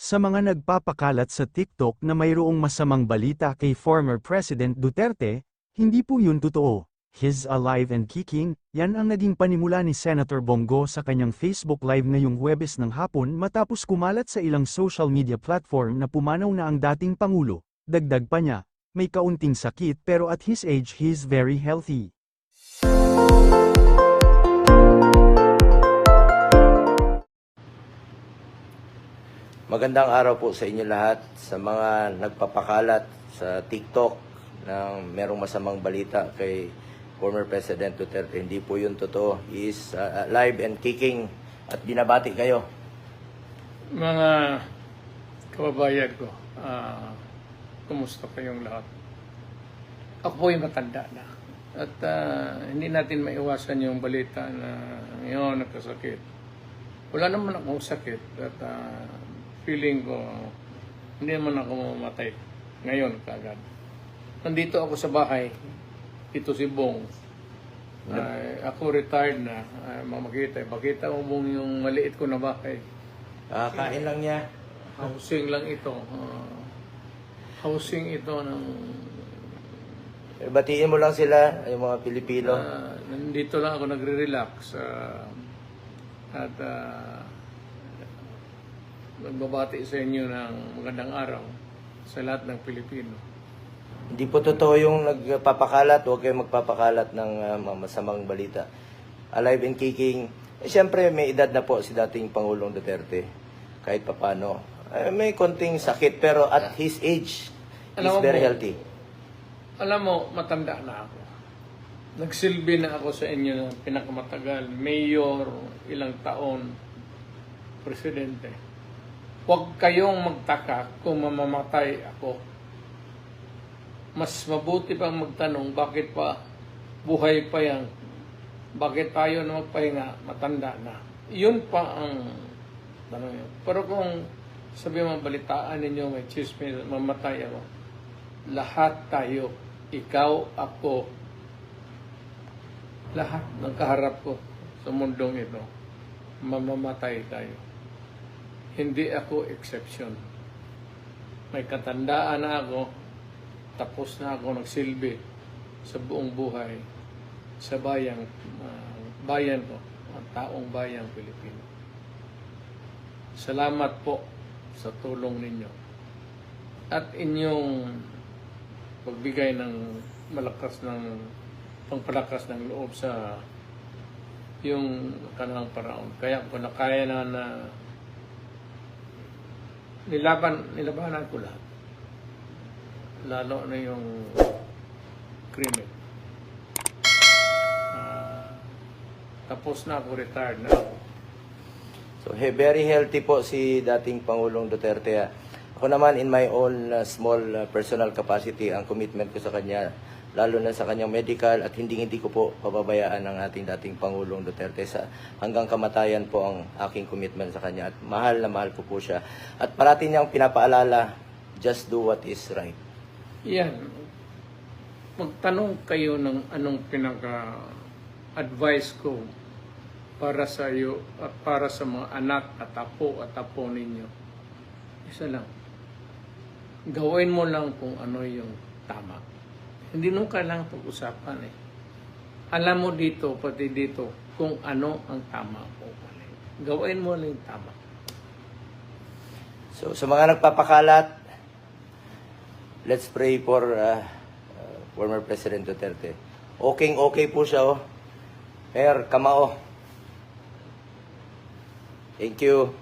Sa mga nagpapakalat sa TikTok na mayroong masamang balita kay former President Duterte, hindi po yun totoo. He's alive and kicking, yan ang naging panimula ni Senator Bongo sa kanyang Facebook Live ngayong Huwebes ng hapon matapos kumalat sa ilang social media platform na pumanaw na ang dating Pangulo. Dagdag pa niya, may kaunting sakit pero at his age he's very healthy. Magandang araw po sa inyo lahat, sa mga nagpapakalat sa TikTok ng merong masamang balita kay former President Duterte. Hindi po yun totoo. He is uh, alive and kicking at binabati kayo. Mga kababayan ko, ah, kumusta kayong lahat? Ako po yung matanda na. At ah, hindi natin maiwasan yung balita na ngayon nagkasakit. Wala naman akong sakit at ah, feeling ko hindi naman ako mamatay ngayon kagad. Nandito ako sa bahay. Ito si Bong. Ay, ako retired na. Ay, mamakita. Bakita mo Bong yung maliit ko na bahay. Ah, kain lang niya. Housing lang ito. Ah, housing ito ng... Eh, Batiin mo lang sila, yung mga Pilipino. ah, nandito lang ako nagre-relax. ah, at uh, nagbabati sa inyo ng magandang araw sa lahat ng Pilipino. Hindi po totoo yung nagpapakalat. Huwag kayong magpapakalat ng uh, masamang balita. Alive and kicking. Eh, Siyempre, may edad na po si dating Pangulong Duterte. Kahit papano. Eh, may konting sakit, pero at his age, he's Alam mo very healthy. Alam mo, matanda na ako. Nagsilbi na ako sa inyo ng pinakamatagal. Mayor, ilang taon, presidente. Huwag kayong magtaka kung mamamatay ako. Mas mabuti pang magtanong, bakit pa buhay pa yan? Bakit tayo na magpahinga, matanda na? Yun pa ang tanong yun. Pero kung sabi mo, balitaan ninyo, may chismis, mamatay ako. Lahat tayo, ikaw, ako, lahat ng kaharap ko sa mundong ito, mamamatay tayo. Hindi ako exception. May katandaan na ako, tapos na ako nagsilbi sa buong buhay sa bayang ah, bayan ko, ang taong bayang Pilipino. Salamat po sa tulong ninyo at inyong pagbigay ng malakas ng pangpalakas ng loob sa yung kanang paraon. Kaya ko na kaya na na nilaban, nilabanan ko lahat. Lalo na yung krimen. Ah, tapos na ako, retired na ako. So, he, very healthy po si dating Pangulong Duterte. ah. Ako naman, in my own uh, small uh, personal capacity, ang commitment ko sa kanya, lalo na sa kanyang medical at hindi-hindi ko po pababayaan ang ating dating Pangulong Duterte sa hanggang kamatayan po ang aking commitment sa kanya at mahal na mahal ko po siya. At parati niyang pinapaalala, just do what is right. Yan. Magtanong kayo ng anong pinaka-advice ko para sa iyo at para sa mga anak at apo at apo ninyo. Isa lang. Gawin mo lang kung ano yung tama. Hindi nung kailangan pag-usapan eh. Alam mo dito, pati dito, kung ano ang tama o mali. Gawin mo lang yung tama. So, sa mga nagpapakalat, let's pray for uh, uh, former President Duterte. Okay, okay po siya, oh. Mayor, kamao. Thank you.